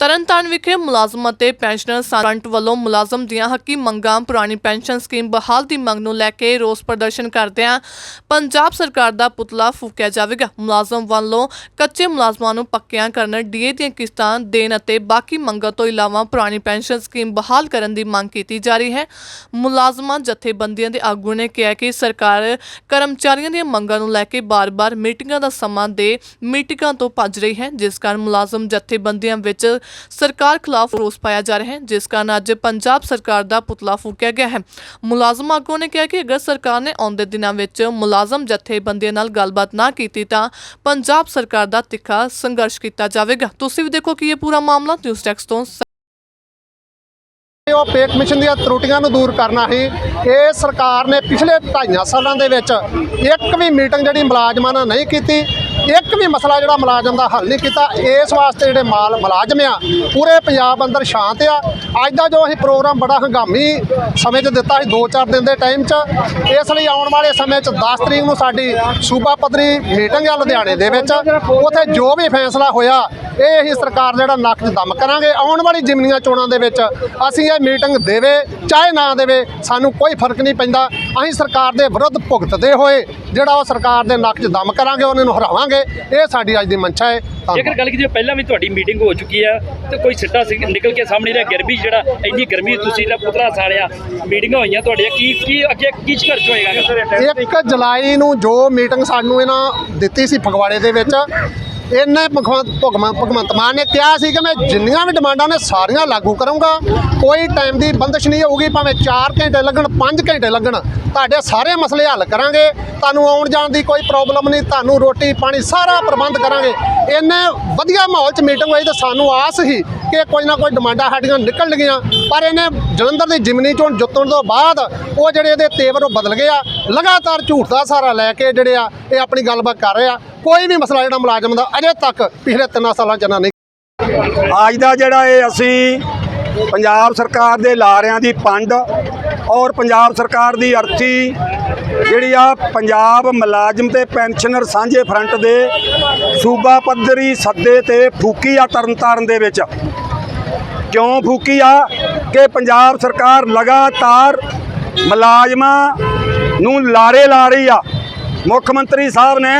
ਤਰਨਤਾਰਨ ਵਿਖੇ ਮੁਲਾਜ਼ਮ ਅਤੇ ਪੈਨਸ਼ਨਰ ਫਰੰਟ ਵੱਲੋਂ ਮੁਲਾਜ਼ਮ ਦੀਆਂ ਹੱਕੀ ਮੰਗਾਂ, ਪੁਰਾਣੀ ਪੈਨਸ਼ਨ ਸਕੀਮ ਬਹਾਲ ਦੀ ਮੰਗ ਨੂੰ ਲੈ ਕੇ ਰੋਸ ਪ੍ਰਦਰਸ਼ਨ ਕਰਦਿਆਂ ਪੰਜਾਬ ਸਰਕਾਰ ਦਾ ਪੁਤਲਾ ਫੂਕਿਆ ਜਾਵੇਗਾ। ਮੁਲਾਜ਼ਮ ਵੱਲੋਂ ਕੱਚੇ ਮੁਲਾਜ਼ਮਾਂ ਨੂੰ ਪੱਕਿਆਂ ਕਰਨ, ਡੀਏ ਦੀਆਂ ਕਿਸ਼ਤਾਂ ਦੇਣ ਅਤੇ ਬਾਕੀ ਮੰਗਾਂ ਤੋਂ ਇਲਾਵਾ ਪੁਰਾਣੀ ਪੈਨਸ਼ਨ ਸਕੀਮ ਬਹਾਲ ਕਰਨ ਦੀ ਮੰਗ ਕੀਤੀ ਜਾ ਰਹੀ ਹੈ। ਮੁਲਾਜ਼ਮਾਂ, ਜਥੇਬੰਦੀਆਂ ਦੇ ਆਗੂ ਨੇ ਕਿਹਾ ਕਿ ਸਰਕਾਰ ਕਰਮਚਾਰੀਆਂ ਦੀਆਂ ਮੰਗਾਂ ਨੂੰ ਲੈ ਕੇ ਬਾਰ-ਬਾਰ ਮੀਟਿੰਗਾਂ ਦਾ ਸਮਾਂ ਦੇ ਮੀਟਿੰਗਾਂ ਤੋਂ ਭੱਜ ਰਹੀ ਹੈ, ਜਿਸ ਕਾਰਨ ਮੁਲਾਜ਼ਮ, ਜਥੇਬੰਦੀਆਂ ਵਿੱਚ ਸਰਕਾਰ ਖਿਲਾਫ ਰੋਸ ਪਾਇਆ ਜਾ ਰਿਹਾ ਹੈ, ਜਿਸ ਕਾਰਨ ਅੱਜ ਪੰਜਾਬ ਸਰਕਾਰ ਦਾ ਪੁਤਲਾ ਫੂਕਿਆ ਗਿਆ ਹੈ। ਮੁਲਾਜ਼ਮ ਆਗੂ ਨੇ ਕਿਹਾ ਕਿ ਅਗਰ ਸਰਕਾਰ ਨੇ ਆਉਂਦੇ ਦਿਨਾਂ ਵਿੱਚ ਮੁਲਾਜ਼ਮ ਜਥੇਬੰਦੀਆਂ ਨਾਲ ਗੱਲਬਾਤ ਨਾ ਕੀਤੀ ਤਾਂ ਪੰਜਾਬ ਸਰਕਾਰ ਦਾ ਤਿੱਖਾ ਸੰਘਰਸ਼ ਕੀਤਾ ਜਾਵੇਗਾ। ਤੁਸੀਂ ਵੀ ਦੇਖੋ ਕਿ ਇਹ ਪੂਰਾ ਮਾਮਲਾ ਨਿਊਜ਼ ਟੈਕਸ ਤੋਂ ਉਹ ਪੇ ਕਮਿਸ਼ਨ ਦੀਆਂ ਤਰੁੱਟੀਆਂ ਨੂੰ ਦੂਰ ਕਰਨਾ ਸੀ। ਇਹ ਸਰਕਾਰ ਨੇ ਪਿਛਲੇ 2.5 ਸਾਲਾਂ ਦੇ ਵਿੱਚ ਇੱਕ ਵੀ ਮੀਟਿੰਗ ਜਿਹੜੀ ਮੁਲਾਜ਼ਮਾਂ ਨਾਲ ਨਹੀਂ ਕੀਤੀ। ਇੱਕ ਵੀ ਮਸਲਾ ਜਿਹੜਾ ਮੁਲਾਜ਼ਮ ਦਾ ਹੱਲ ਨਹੀਂ ਕੀਤਾ, ਇਸ ਵਾਸਤੇ ਜਿਹੜੇ ਮਾਲ ਮੁਲਾਜ਼ਮ ਆ, ਪੂਰੇ ਪੰਜਾਬ ਅੰਦਰ ਸ਼ਾਂਤ ਆ। ਅੱਜ ਦਾ ਜੋ ਅਸੀਂ ਪ੍ਰੋਗਰਾਮ ਬੜਾ ਹੰਗਾਮੀ ਸਮੇਂ 'ਚ ਦਿੱਤਾ ਸੀ 2-4 ਦਿਨ ਦੇ ਟਾਈਮ 'ਚ, ਇਸ ਲਈ ਆਉਣ ਵਾਲੇ ਸਮੇਂ 'ਚ 10 ਤਰੀਕ ਨੂੰ ਸਾਡੀ ਸੂਬਾ ਪੱਧਰੀ ਮੀਟਿੰਗ ਆ ਲੁਧਿਆਣੇ ਦੇ ਵਿੱਚ। ਉੱਥੇ ਜੋ ਵੀ ਫੈਸਲਾ ਹੋਇਆ ਇਹ ਅਸੀਂ ਸਰਕਾਰ ਜਿਹੜਾ ਨੱਕ 'ਚ ਦਮ ਕਰਾਂਗੇ ਆਉਣ ਵਾਲੀ ਜਿਮਨੀਆਂ ਚੋਣਾਂ ਦੇ ਵਿੱਚ ਅਸੀਂ ਇਹ ਮੀਟਿੰਗ ਦੇਵੇ ਚਾਹੇ ਨਾ ਦੇਵੇ ਸਾਨੂੰ ਕੋਈ ਫ਼ਰਕ ਨਹੀਂ ਪੈਂਦਾ। ਅਸੀਂ ਸਰਕਾਰ ਦੇ ਵਿਰੁੱਧ ਭੁਗਤਦੇ ਹੋਏ ਜਿਹੜਾ ਉਹ ਸਰਕਾਰ ਦੇ ਨੱਕ 'ਚ ਦਮ ਕਰਾਂਗੇ ਉਹਨਾਂ ਨੂੰ ਹਰਾਵਾਂਗੇ। ਇਹ ਸਾਡੀ ਅੱਜ ਦੀ ਮਨਸ਼ਾ ਹੈ। ਜੇਕਰ ਗੱਲ ਕੀਤੀ ਪਹਿਲਾਂ ਵੀ ਤੁਹਾਡੀ ਮੀਟਿੰਗ ਹੋ ਚੁੱਕੀ ਆ ਤੇ ਕੋਈ ਸਿੱਟਾ ਸੀ ਨਿਕਲ ਕੇ ਸਾਹਮਣੇ ਰਿਹਾ ਗਰਮੀ ਜਿਹੜਾ ਇੰਨੀ ਗਰਮੀ ਤੁਸੀਂ ਜਿਹੜਾ ਪੁਤਲਾ ਸਾੜਿਆ ਮੀਟਿੰਗਾਂ ਹੋਈਆਂ ਤੁਹਾਡੀਆਂ ਕੀ ਕੀ ਅੱਗੇ ਕੀ ਸੰਘਰਸ਼ ਹੋਏਗਾ? ਇੱਕ ਜੁਲਾਈ ਨੂੰ ਜੋ ਮੀਟਿੰਗ ਸਾਨੂੰ ਇਹਨਾਂ ਦਿੱਤੀ ਸੀ ਫਗਵਾੜੇ ਦੇ ਵਿੱਚ ਇਹਨੇ ਭਗਵੰਤ ਭਗਵੰਤ ਭਗਵੰਤ ਮਾਨ ਨੇ ਕਿਹਾ ਸੀ ਕਿ ਮੈਂ ਜਿੰਨੀਆਂ ਵੀ ਡਿਮਾਂਡਾਂ ਨੇ ਸਾਰੀਆਂ ਲਾਗੂ ਕਰੂੰਗਾ। ਕੋਈ ਟਾਈਮ ਦੀ ਬੰਦਸ਼ ਨਹੀਂ ਹੋਊਗੀ, ਭਾਵੇਂ 4 ਘੰਟੇ ਲੱਗਣ 5 ਘੰਟੇ ਲੱਗਣ। ਤੁਹਾਡੇ ਸਾਰੇ ਮਸਲੇ ਹੱਲ ਕਰਾਂਗੇ। ਤੁਹਾਨੂੰ ਆਉਣ ਜਾਣ ਦੀ ਕੋਈ ਪ੍ਰੋਬਲਮ ਨਹੀਂ, ਤੁਹਾਨੂੰ ਰੋਟੀ, ਪਾਣੀ ਸਾਰਾ ਪ੍ਰਬੰਧ ਕਰਾਂਗੇ। ਇੰਨੇ ਵਧੀਆ ਮਾਹੌਲ 'ਚ ਮੀਟਿੰਗ ਹੋਈ ਤਾਂ ਸਾਨੂੰ ਆਸ ਹੀ ਕਿ ਕੋਈ ਨਾ ਕੋਈ ਡਿਮਾਂਡਾਂ ਸਾਡੀਆਂ ਨਿਕਲਣਗੀਆਂ। ਪਰ ਇਹਨੇ ਜਲੰਧਰ ਦੀ ਜਿਮਨੀ ਚੋਣ ਜਿੱਤਣ ਤੋਂ ਬਾਅਦ ਉਹ ਜਿਹੜੇ ਇਹਦੇ ਤੇਵਰ ਉਹ ਬਦਲ ਗਏ ਆ। ਲਗਾਤਾਰ ਝੂਠ ਦਾ ਸਹਾਰਾ ਲੈ ਕੇ ਜਿਹੜੇ ਆ, ਇਹ ਆਪਣੀ ਗੱਲਬਾਤ ਕਰ ਰਹੇ ਆ। ਕੋਈ ਵੀ ਮਸਲਾ ਜਿਹੜਾ ਮੁਲਾਜ਼ਮ ਦਾ ਅਜੇ ਤੱਕ ਪਿਛਲੇ ਤਿੰਨਾਂ ਸਾਲਾਂ 'ਚ ਨਾ ਨਹੀਂ। ਅੱਜ ਦਾ ਜਿਹੜਾ ਇਹ ਅਸੀਂ ਪੰਜਾਬ ਸਰਕਾਰ ਦੇ ਲਾਰਿਆਂ ਦੀ ਪੰਡ ਔਰ ਪੰਜਾਬ ਸਰਕਾਰ ਦੀ ਅਰਥੀ ਜਿਹੜੀ ਆ ਪੰਜਾਬ ਮੁਲਾਜ਼ਮ ਤੇ ਪੈਨਸ਼ਨਰ ਸਾਂਝੇ ਫਰੰਟ ਦੇ ਸੂਬਾ ਪੱਧਰੀ ਸੱਦੇ ਤੇ ਫੂਕੀ ਆ ਤਰਨਤਾਰਨ ਦੇ ਵਿੱਚ। ਕਿਉਂ ਫੂਕੀ ਆ? ਕਿ ਪੰਜਾਬ ਸਰਕਾਰ ਲਗਾਤਾਰ ਮੁਲਾਜ਼ਮਾਂ ਨੂੰ ਲਾਰੇ ਲਾ ਰਹੀ ਆ। ਮੁੱਖ ਮੰਤਰੀ ਸਾਹਿਬ ਨੇ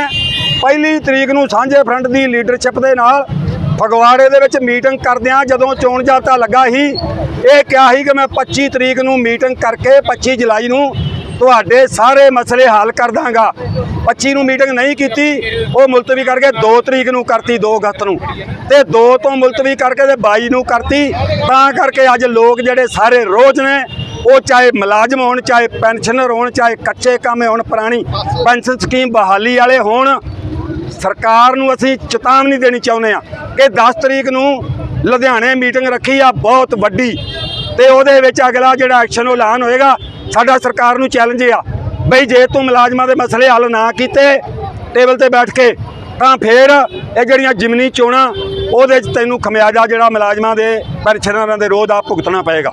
ਪਹਿਲੀ ਤਰੀਕ ਨੂੰ ਸਾਂਝੇ ਫਰੰਟ ਦੀ ਲੀਡਰਸ਼ਿਪ ਦੇ ਨਾਲ ਫਗਵਾੜੇ ਦੇ ਵਿੱਚ ਮੀਟਿੰਗ ਕਰਦਿਆਂ ਜਦੋਂ ਚੋਣ ਜਾਬਤਾ ਲੱਗਾ ਸੀ, ਇਹ ਕਿਹਾ ਸੀ ਕਿ ਮੈਂ 25 ਤਰੀਕ ਨੂੰ ਮੀਟਿੰਗ ਕਰਕੇ 25 ਜੁਲਾਈ ਨੂੰ ਤੁਹਾਡੇ ਸਾਰੇ ਮਸਲੇ ਹੱਲ ਕਰ ਦਾਂਗਾ। 25 ਨੂੰ ਮੀਟਿੰਗ ਨਹੀਂ ਕੀਤੀ, ਉਹ ਮੁਲਤਵੀ ਕਰਕੇ 2 ਤਰੀਕ ਨੂੰ ਕਰਤੀ 2 ਅਗਸਤ ਨੂੰ। ਤੇ 2 ਤੋਂ ਮੁਲਤਵੀ ਕਰਕੇ ਤੇ 22 ਨੂੰ ਕਰਤੀ, ਤਾਂ ਕਰਕੇ ਅੱਜ ਲੋਕ ਜਿਹੜੇ ਸਾਰੇ ਰੋਜ਼ ਨੇ, ਉਹ ਚਾਹੇ ਮੁਲਾਜ਼ਮ ਹੋਣ, ਚਾਹੇ ਪੈਨਸ਼ਨਰ ਹੋਣ, ਚਾਹੇ ਕੱਚੇ ਕਾਮੇ ਹੋਣ, ਪੁਰਾਣੀ ਪੈਨਸ਼ਨ ਸਕੀਮ ਬਹਾਲੀ ਵਾਲੇ ਹੋਣ ਸਰਕਾਰ ਨੂੰ ਅਸੀਂ ਚੇਤਾਵਨੀ ਦੇਣੀ ਚਾਹੁੰਦੇ ਆ ਕਿ 10 ਤਰੀਕ ਨੂੰ ਲੁਧਿਆਣੇ ਮੀਟਿੰਗ ਰੱਖੀ ਆ, ਬਹੁਤ ਵੱਡੀ। ਤੇ ਉਹਦੇ ਵਿੱਚ ਅਗਲਾ ਜਿਹੜਾ ਐਕਸ਼ਨ ਉਹ ਐਲਾਨ ਹੋਏਗਾ, ਸਾਡਾ ਸਰਕਾਰ ਨੂੰ ਚੈਲੰਜ ਆ ਬਈ ਜੇ ਤੂੰ ਮੁਲਾਜ਼ਮਾਂ ਦੇ ਮਸਲੇ ਹੱਲ ਨਾ ਕੀਤੇ ਟੇਬਲ ਤੇ ਬੈਠ ਕੇ, ਤਾਂ ਫਿਰ ਇਹ ਜਿਹੜੀਆਂ ਜਿਮਨੀ ਚੋਣਾਂ, ਉਹਦੇ 'ਚ ਤੈਨੂੰ ਖਮਿਆਜਾ ਜਿਹੜਾ ਮੁਲਾਜ਼ਮਾਂ ਦੇ, ਪੈਨਸ਼ਨਰਾਂ ਦੇ ਰੋਧ ਆ ਭੁਗਤਣਾ ਪਏਗਾ।